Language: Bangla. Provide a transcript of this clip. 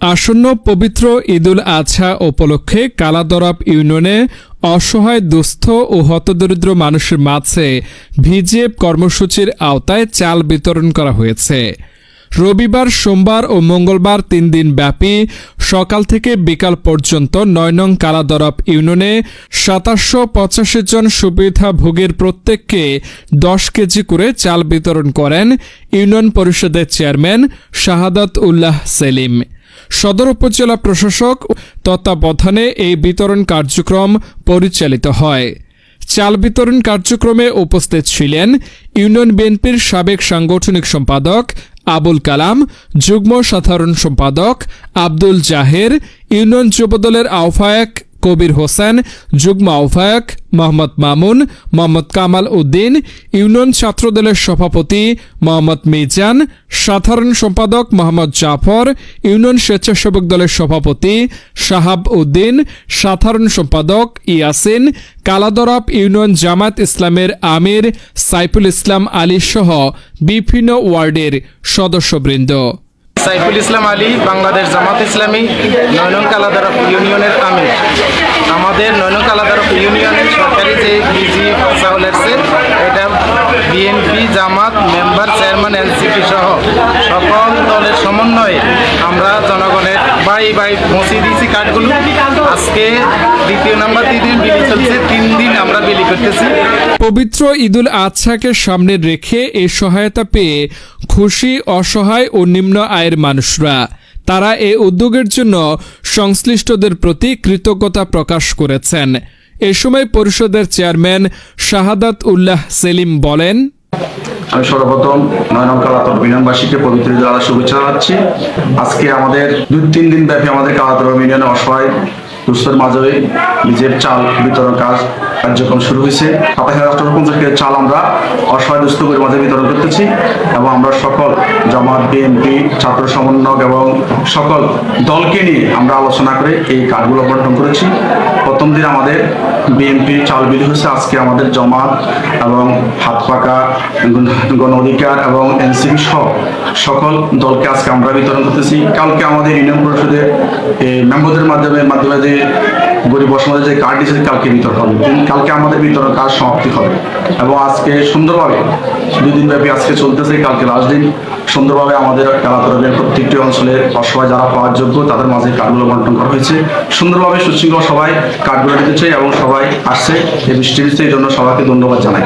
আসন্ন পবিত্র ঈদুল আজহা উপলক্ষে কালাদরাব ইউনিয়নে অসহায়, দুস্থ ও হতদরিদ্র মানুষের মাঝে ভিজিএফ কর্মসূচির আওতায় চাল বিতরণ করা হয়েছে। রবিবার, সোমবার ও মঙ্গলবার তিন দিন ব্যাপী সকাল থেকে বিকাল পর্যন্ত নয় নং কালাদরাব ইউনিয়নে সাতাশশো পঁচাশি জন সুবিধাভোগীর প্রত্যেককে দশ কেজি করে চাল বিতরণ করেন ইউনিয়ন পরিষদের চেয়ারম্যান শাহাদাত উল্লাহ সেলিম। সদর উপজেলা প্রশাসক তত্ত্বাবধানে এই বিতরণ কার্যক্রম পরিচালিত হয়। চাল বিতরণ কার্যক্রমে উপস্থিত ছিলেন ইউনিয়ন বিএনপির সাবেক সাংগঠনিক সম্পাদক আবুল কালাম, যুগ্ম সাধারণ সম্পাদক আব্দুল জাহের, ইউনিয়ন যুবদলের আহ্বায়ক কবির হোসেন, যুগ্ম আহ্বায়ক মোহাম্মদ মামুন, মোহাম্মদ কামাল উদ্দিন, ইউনিয়ন ছাত্রদলের সভাপতি মোহাম্মদ মিজান, সাধারণ সম্পাদক মোহাম্মদ জাফর, ইউনিয়ন স্বেচ্ছাসেবক দলের সভাপতি শাহাব উদ্দিন, সাধারণ সম্পাদক ইয়াসিন, কালাদরাব ইউনিয়ন জামাত ইসলামের আমির সাইফুল ইসলাম আলী সহ বিভিন্ন ওয়ার্ডের সদস্যবৃন্দ। সাইফুল ইসলাম আলী, বাংলাদেশ জামাত ইসলামী নয়নং কালাদারফ ইউনিয়নের আমির। আমাদের নয়নং কালাদারফ ইউনিয়নের সরকারি যে বিজি আসছে এটা BNP, Jamaat, member, chairman, NCP সহ সকল দলের সমন্বয়ে আমরা জনগণের বাই বাই পৌঁছে দিয়েছি কার্ডগুলো আজকে দ্বিতীয় নাম্বার দিন, বিলি চলছে, তিন দিন আমরা বিলি করতেছি। পবিত্র ঈদুল আজহাকে সামনে রেখে এই সহায়তা পেয়ে খুশি, অসহায় ও নিম্ন আয়ের মানুষরা। তারা এই উদ্যোগের জন্য সংশ্লিষ্টদের প্রতি কৃতজ্ঞতা প্রকাশ করেছেন। এ সময় পরিষদের চেয়ারম্যান শাহাদাত উল্লাহ সেলিম বলেন আমি সর্বপ্রথম নয়নম কালাতর বিনিয়নবাসীকে পবিত্র দ্বারা শুভেচ্ছা জানাচ্ছি। আজকে আমাদের দুই তিন দিন ব্যাপী আমাদের কালাতর ইউনিয়নে অসহায় দুস্থের মাঝে নিজের চাল বিতরণ কাজ কার্যক্রম শুরু হয়েছে। সাতাশ হাজার আটশো পঞ্চাশ কেজি চাল আমরা অসহায় দুস্থ করে মাঝে বিতরণ করতেছি এবং আমরা সকল জামাত বিএনপি ছাত্র সমন্বয়ক এবং সকল দলকে নিয়ে আমরা আলোচনা করে এই কার্ডগুলো বন্টন করেছি। প্রথম দিন আমাদের বিএনপি চাল বিলি হয়েছে। আজকে আমাদের জমাত এবং হাত পাকা গণ অধিকার এবং এনসিপি সহ সকল দলকে আজকে আমরা বিতরণ করতেছি। কালকে আমাদের ইউনিয়ন পরিষদের মেম্বারদের মাধ্যমে মাধ্যমে যে গরিব অসমাজের যে কার্ড দিয়েছে, কালকে বিতরণ হবে। কালকে আমাদের বিতরণ কাজ সমাপ্তি হবে। এবং আজকে সুন্দরভাবে, দুই দিন ব্যাপী আজকে চলতেছে, কালকে লাস্ট দিন, সুন্দরভাবে আমাদের কালাতরবের প্রত্যেকটি অঞ্চলের অসহায় যারা পাওয়ার যোগ্য, তাদের মাঝে কার্ডগুলো বন্টন করা হয়েছে। সুন্দরভাবে সুশৃঙ্খল সবাই কার্ডগুলো দিতেছে এবং সবাই আসছে, এই বৃষ্টি এই জন্য সবাইকে ধন্যবাদ জানাই।